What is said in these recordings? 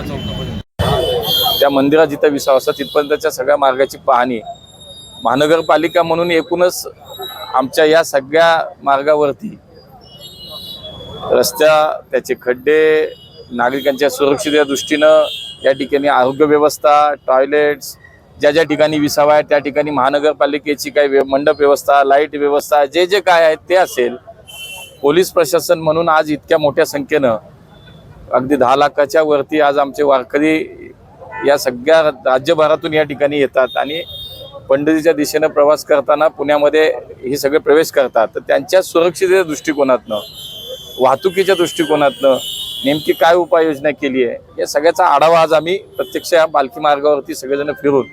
चौकापर्यंत त्या मंदिरात जिथं विसावा असतात तिथपर्यंतच्या सगळ्या मार्गाची पाहणी. महानगरपालिका म्हणून एकूणच आमच्या या सगळ्या मार्गावरती रस्त्या त्याचे खड्डे नागरिकांच्या सुरक्षितेच्या दृष्टीनं या ठिकाणी आरोग्य व्यवस्था टॉयलेट्स ज्या ज्या ठिकाणी विसावा आहे त्या ठिकाणी महानगरपालिकेची काही मंडप व्यवस्था लाइट व्यवस्था जे जे काय आहे ते असेल पोलीस प्रशासन म्हणून आज इतक्या मोठ्या संख्येनं अगदी दहा लाखाच्या वरती आज आमचे वारकरी या सगळ्या राज्यभरातून या ठिकाणी येतात आणि पंढरीच्या दिशेनं प्रवास करताना पुण्यामध्ये हे सगळे प्रवेश करतात. तर त्यांच्या सुरक्षितेच्या दृष्टिकोनातनं वाहतुकीच्या दृष्टिकोनातनं नेमकी काय उपाययोजना केली आहे या सगळ्याचा आढावा आज आम्ही प्रत्यक्ष या पालखी मार्गावरती सगळेजण फिरून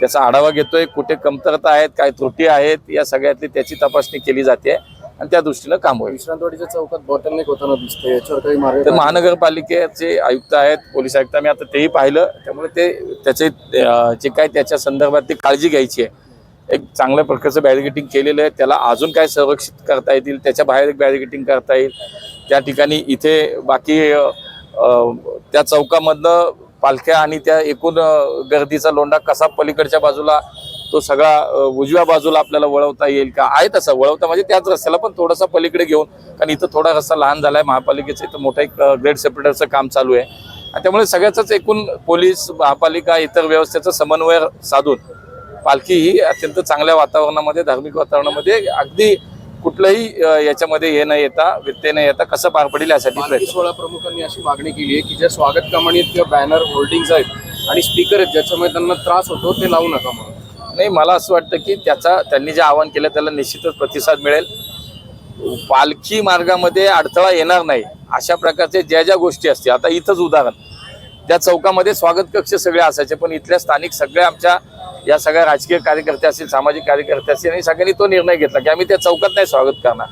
त्याचा आढावा घेतोय. कुठे कमतरता आहेत काय त्रुटी आहेत या सगळ्यातली त्याची तपासणी केली जाते. आणि त्या दृष्टीनं काम होईल. विश्रांतवाडीच्या चौकात बॉटलनेक होताना दिसते याच्यावर काही मार्ग तर महानगरपालिकेचे आयुक्त आहेत पोलीस आयुक्त आम्ही आता तेही पाहिलं. त्यामुळे ते त्याचे जे काय त्याच्या संदर्भात ती काळजी घ्यायची आहे. एक चांगल्या प्रकारचं बॅरिगेटिंग केलेलं आहे. त्याला अजून काय संरक्षित करता येतील त्याच्या बाहेर एक बॅरिगेटिंग करता येईल. त्या ठिकाणी इथे बाकी त्या चौकामधनं पालख्या आणि त्या एकूण गर्दीचा लोंढा कसा पलीकडच्या बाजूला तो सगळा उजव्या बाजूला आपल्याला वळवता येईल का? आहे तसं. वळवता म्हणजे त्याच रस्त्याला पण थोडासा पलीकडे घेऊन कारण इथं थोडा रस्ता लहान झाला आहे महापालिकेचं इथं मोठं एक ग्रेड सेपरेटरचं काम चालू आहे. आणि त्यामुळे सगळ्याच एकूण पोलीस महापालिका इतर व्यवस्थेचा समन्वय साधून पालखी ही अत्यंत चांगल्या वातावरणामध्ये धार्मिक वातावरणामध्ये अगदी कुठलंही याच्यामध्ये हे न येता व्यत्यय न येता कसं पार पडेल यासाठी सोहळा प्रमुखांनी अशी मागणी केली आहे की ज्या स्वागत कमानी किंवा बॅनर होल्डिंग्स आहेत आणि स्पीकर आहेत ज्याच्यामुळे त्यांना त्रास होतो ते लावू नका म्हणून. नाही मला असं वाटतं की त्याचा त्यांनी जे आवाहन केलं त्याला निश्चितच प्रतिसाद मिळेल. पालखी मार्गामध्ये अडथळा येणार नाही. अशा प्रकारचे ज्या ज्या गोष्टी असतील आता इथंच उदाहरण. त्या चौकामध्ये स्वागत कक्ष सगळे असायचे पण इथल्या स्थानिक सगळ्या आमच्या या सगळ्या राजकीय कार्यकर्ते असतील सामाजिक कार्यकर्ते असतील आणि सगळ्यांनी तो निर्णय घेतला की आम्ही त्या चौकात नाही स्वागत करणार.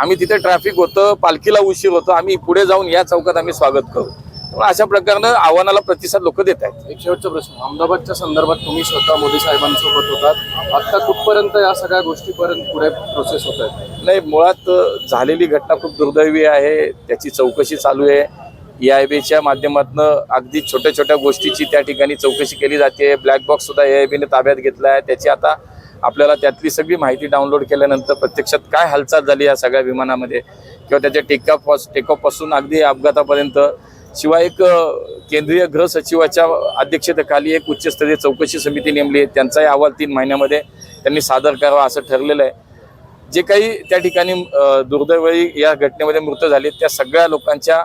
आम्ही तिथे ट्रॅफिक होतं पालखीला उशीर होतो आम्ही पुढे जाऊन या चौकात आम्ही स्वागत करू. अशा प्रकारनं आव्हानाला प्रतिसाद लोक देत आहेत. एक शेवटचा प्रश्न. अहमदाबादच्या संदर्भात तुम्ही स्वतः मोदी साहेबांसोबत होतात. आता कुठपर्यंत या सगळ्या गोष्टीपर्यंत पुढे प्रोसेस होत आहेत? नाही मुळात झालेली घटना खूप दुर्दैवी आहे. त्याची चौकशी चालू आहे. E आय बीच्या माध्यमातून अगदी छोट्या छोट्या गोष्टीची त्या ठिकाणी चौकशी केली जाते. ब्लॅक बॉक्स सुद्धा ए आय बीने ताब्यात घेतला आहे. त्याची आता आपल्याला त्यातली सगळी माहिती डाउनलोड केल्यानंतर प्रत्यक्षात काय हालचाल झाली या सगळ्या विमानामध्ये किंवा त्याच्या टेकऑफ टेकऑफपासून अगदी अपघातापर्यंत शिवाय एक केंद्रीय गृह सचिवाच्या अध्यक्षतेखाली एक उच्चस्तरीय चौकशी समिती नेमली आहे. त्यांचाही अहवाल तीन महिन्यामध्ये त्यांनी सादर करावा असं ठरलेलं आहे. जे काही त्या ठिकाणी दुर्दैवळी दुर्दैवी या घटनेमध्ये मृत झाले त्या सगळ्या लोकांच्या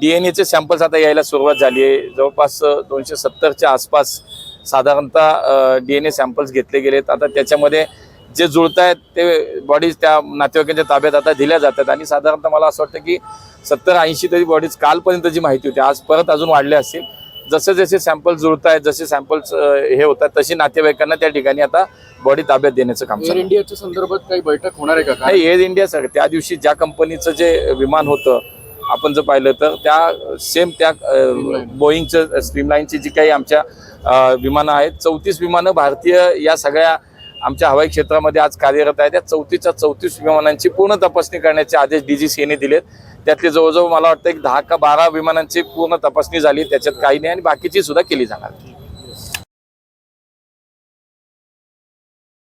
डी एन एचे सॅम्पल्स आता यायला सुरुवात झाली आहे. जवळपास दोनशे सत्तरच्या आसपास साधारणतः डी एन ए सॅम्पल्स घेतले गेलेत. आता त्याच्यामध्ये जे जुळत आहेत ते बॉडीज त्या नातेवाईकांच्या ताब्यात आता दिल्या जातात. आणि साधारणतः मला असं वाटतं की सत्तर ऐंशी तरी बॉडीज कालपर्यंतची माहिती होती आज परत अजून वाढल्या असतील. जसे जसे सॅम्पल्स जुळत आहेत जसे सॅम्पल्स हे होतात तशी नातेवाईकांना त्या ठिकाणी आता बॉडी ताब्यात देण्याचं काम एअर. इंडियाच्या संदर्भात काही बैठक होणार आहे का? नाही एअर इंडिया सर त्या दिवशी ज्या कंपनीचं जे विमान होतं आपण जर पाहिलं तर त्या सेम त्या बोईंगचं स्ट्रीमलाईनची जी काही आमच्या विमानं आहेत चौतीस विमानं भारतीय या सगळ्या आमच्या हवाई क्षेत्रामध्ये आज कार्यरत आहेत. त्या चौतीसच्या चौतीस विमानांची पूर्ण तपासणी करण्याचे आदेश डी जी सीने दिलेत. त्यातले जवळजवळ मला वाटतं एक दहा का बारा विमानांची पूर्ण तपासणी झाली. त्याच्यात काही नाही आणि बाकीची सुद्धा केली जाणार.